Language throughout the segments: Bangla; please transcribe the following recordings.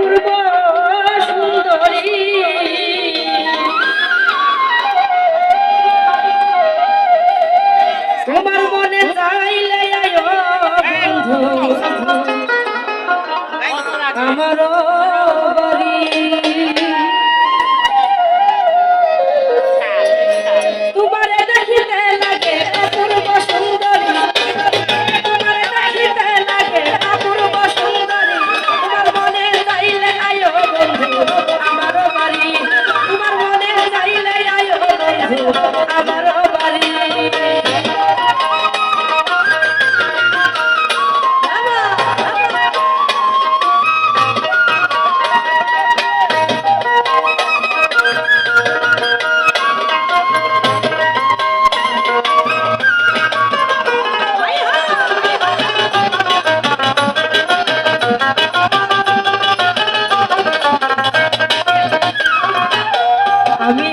অপূর্ব সুন্দরী। তোমার মনে চাইলে বন্ধু। আমার আমি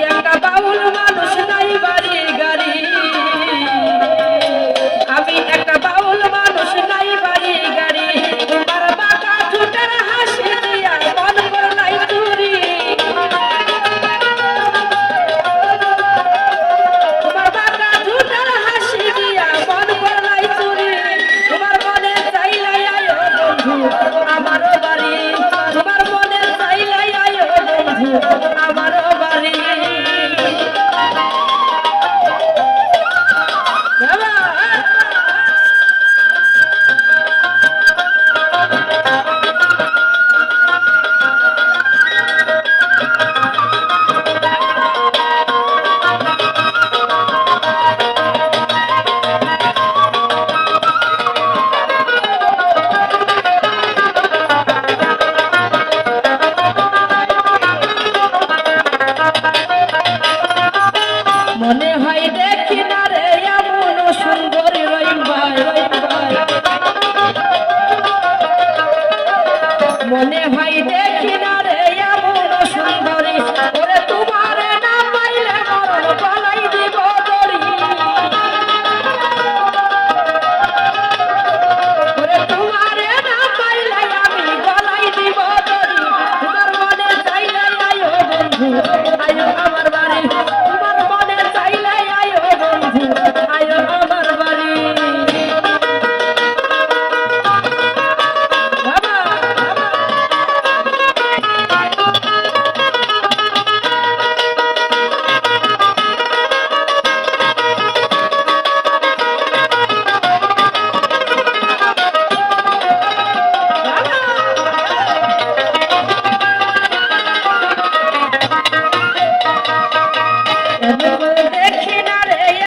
মনে ভাই দেখি না রে, এমন সুন্দরী। ওরে তোমারে না পাইলে মরণ পালাই দিব দড়ি। ওরে না দিব মনে